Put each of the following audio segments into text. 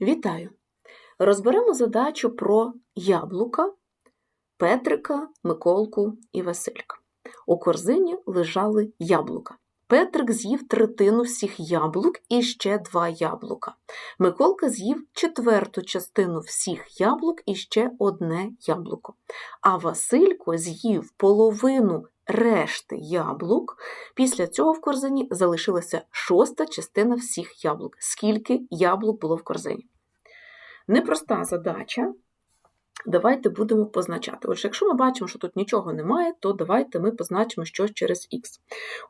Вітаю! Розберемо задачу про яблука, Петрика, Миколку і Василька. У корзині лежали яблука. Петрик з'їв третину всіх яблук і ще два яблука. Миколка з'їв четверту частину всіх яблук і ще одне яблуко. А Василько з'їв половину решти яблук. Після цього в корзині залишилася шоста частина всіх яблук. Скільки яблук було в корзині? Непроста задача. Давайте будемо позначати. Отже, якщо ми бачимо, що тут нічого немає, то давайте ми позначимо щось через х.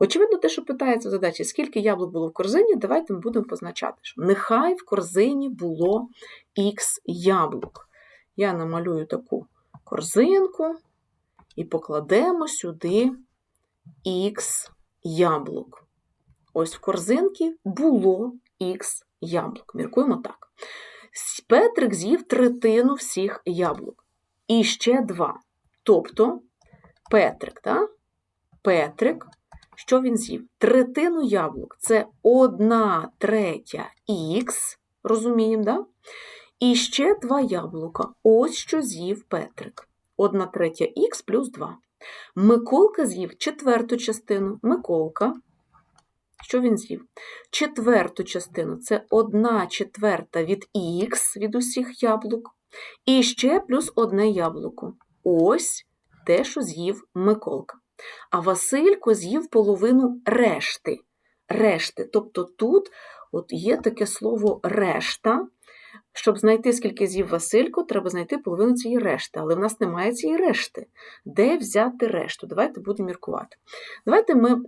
Очевидно, те, що питається в задачі, скільки яблук було в корзині, давайте ми будемо позначати, що нехай в корзині було х яблук. Я намалюю таку корзинку і покладемо сюди х яблук. Ось в корзинці було х яблук. Міркуємо так. Петрик з'їв третину всіх яблук. І ще два. Тобто Петрик, так? Петрик, що він з'їв? Третину яблук це одна третя х, розуміємо, да? І ще два яблука. Ось що з'їв Петрик. Одна третя х плюс 2. Миколка з'їв четверту частину. Миколка. Що він з'їв? Четверту частину це одна четверта від х від усіх яблук. І ще плюс одне яблуко. Ось те, що з'їв Миколка. А Василько з'їв половину решти. Решти. Тобто тут от є таке слово решта. Щоб знайти, скільки з'їв Василько, треба знайти половину цієї решти. Але в нас немає цієї решти. Де взяти решту? Давайте будемо міркувати. Давайте ми.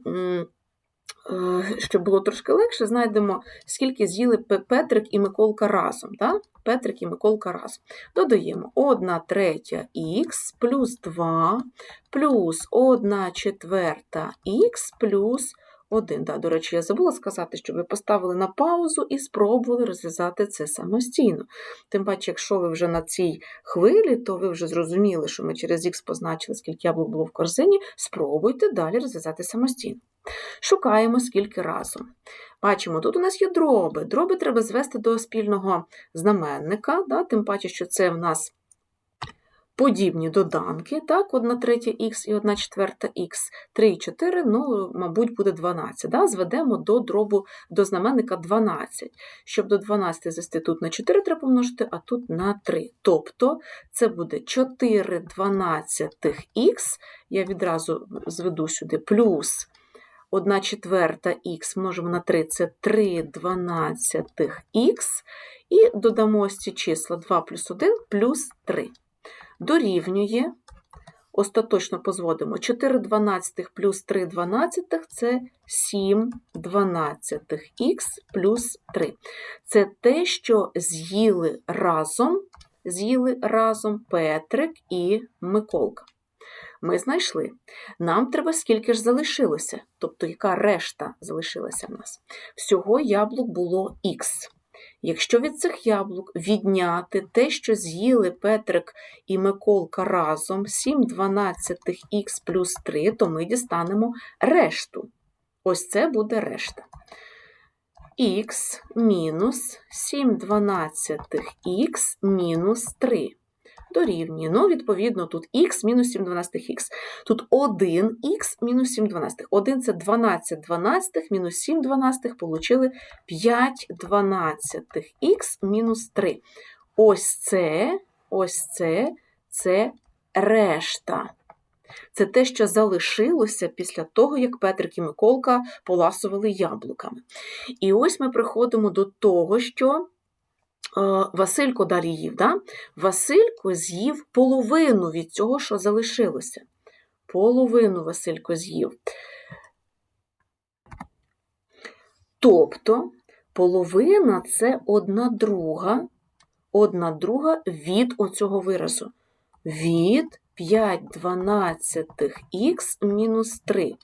Щоб було трошки легше, знайдемо, скільки з'їли Петрик і Миколка разом. Так? Петрик і Миколка разом. Додаємо 1 третя х плюс 2 плюс 1 четверта х плюс 1. Да, До речі, я забула сказати, щоб ви поставили на паузу і спробували розв'язати це самостійно. Тим паче, якщо ви вже на цій хвилі, то ви вже зрозуміли, що ми через х позначили, скільки яблук було в корзині, спробуйте далі розв'язати самостійно. Шукаємо скільки разом. Бачимо, тут у нас є дроби. Дроби треба звести до спільного знаменника, да? тим паче, що це в нас подібні доданки, так, 1 третя х і 1 четверта х, 3 і 4, ну, мабуть, буде 12. Да? Зведемо до дробу, до знаменника 12. Щоб до 12 звести тут на 4 треба помножити, а тут на 3. Тобто це буде 4 дванадцятих х, я відразу зведу сюди плюс 1 четверта х множимо на 3 це 3 дванадцятих х, і додамо ось ці числа 2 плюс 1 плюс 3. Дорівнює, остаточно позводимо, 4 дванадцятих плюс 3 дванадцятих – це 7 дванадцятих х плюс 3. Це те, що з'їли разом, з'їли разом Петрик і Миколка. Ми знайшли. Нам треба скільки ж залишилося, тобто яка решта залишилася в нас. Всього яблук було х. Якщо від цих яблук відняти те, що з'їли Петрик і Миколка разом 7 дванадцятих х плюс 3, то ми дістанемо решту. Ось це буде решта. х мінус 7 дванадцятих х мінус 3 дорівнює. Ну, відповідно, тут х мінус 7 12х. Тут 1х мінус 7 12. 1 це 12 12, мінус 7 12, получили 5 12х мінус 3. Ось це, ось це, це решта. Це те, що залишилося після того, як Петрик і Миколка поласували яблуками. І ось ми приходимо до того, що Василько далі їв. Да? Василько з'їв половину від цього, що залишилося. Половину Василько з'їв. Тобто половина це одна друга, одна друга від оцього виразу. Від 5 дванадцятих х мінус 3.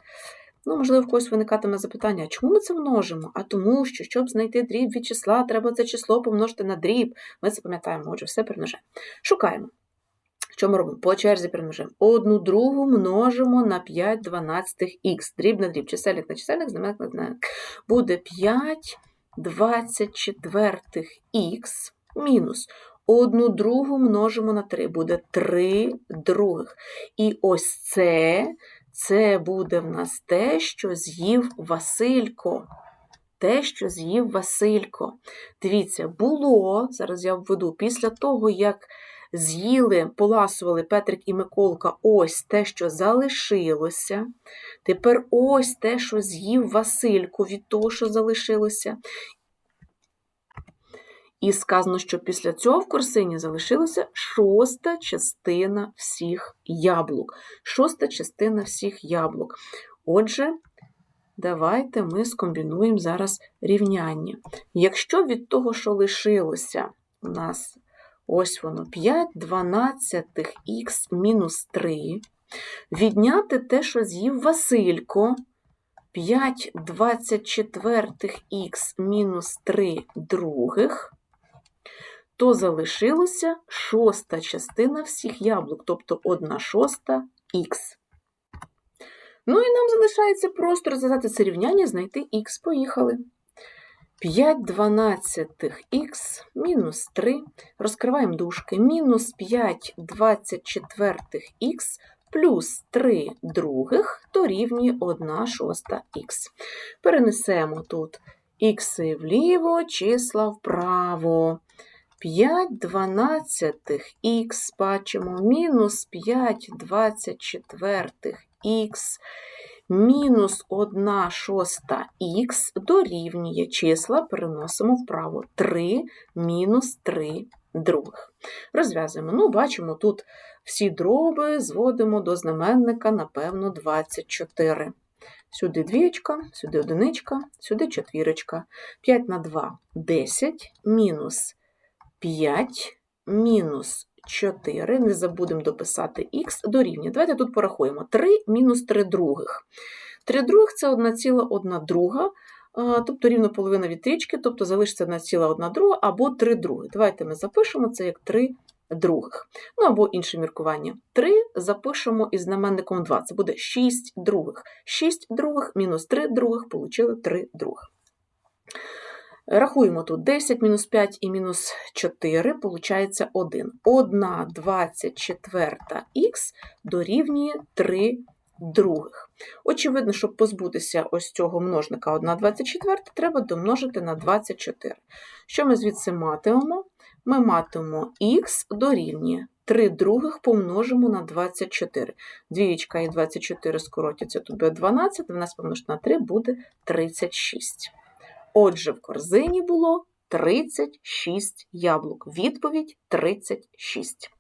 Ну, можливо, в когось виникатиме запитання, а чому ми це множимо? А тому, що, щоб знайти дріб від числа, треба це число помножити на дріб. Ми це пам'ятаємо, отже, все перемножаємо. Шукаємо. Що ми робимо? По черзі перемножаємо. Одну другу множимо на 5 дванадцятих х. Дріб на дріб, чисельник на чисельник, знаменник на знаменник. Буде 5 24 х мінус одну другу множимо на 3, буде 3 других. І ось це, це буде в нас те, що з'їв Василько. Те, що з'їв Василько. Дивіться, було, зараз я введу, після того, як з'їли, поласували Петрик і Миколка ось те, що залишилося. Тепер ось те, що з'їв Василько від того, що залишилося. І сказано, що після цього в корсині залишилася шоста частина всіх яблук. Шоста частина всіх яблук. Отже, давайте ми скомбінуємо зараз рівняння. Якщо від того, що лишилося, у нас ось воно 5 дванадцятих х мінус 3, відняти те, що з'їв Василько, 5 24 х мінус 3 других, то залишилося шоста частина всіх яблук, тобто 1 шоста х. Ну і нам залишається просто розв'язати це рівняння, знайти х. Поїхали. 5 дванадцятих х мінус 3. Розкриваємо дужки. Мінус 5 24 х плюс 3 других дорівнює 1 шоста х. Перенесемо тут х вліво, числа вправо. 5 дванадцятих х бачимо, мінус 5 24 х, мінус 1 шоста х дорівнює числа, переносимо вправо 3 мінус 3 других. Розв'язуємо. Ну, бачимо, тут всі дроби зводимо до знаменника, напевно, 24. Сюди двічка, сюди одиничка, сюди четвірочка. 5 на 2 – 10, мінус 5 мінус 4, не забудемо дописати х дорівнює. Давайте тут порахуємо. 3 мінус 3 других. 3 других – це 1,1 друга, тобто рівно половина від трічки, тобто залишиться 1,1 друга або 3 други. Давайте ми запишемо це як 3 других. Ну або інше міркування. 3 запишемо із знаменником 2, це буде 6 других. 6 других мінус 3 других, получили 3 других. Рахуємо тут 10 мінус 5 і мінус 4, получається 1. 1 24 х дорівнює 3 других. Очевидно, щоб позбутися ось цього множника 1 24, треба домножити на 24. Що ми звідси матимемо? Ми матимемо х дорівнює 3 других помножимо на 24. Двієчка і 24 скоротяться, тут буде 12, 12 помножити на 3 буде 36. Отже, в корзині було 36 яблук. Відповідь 36.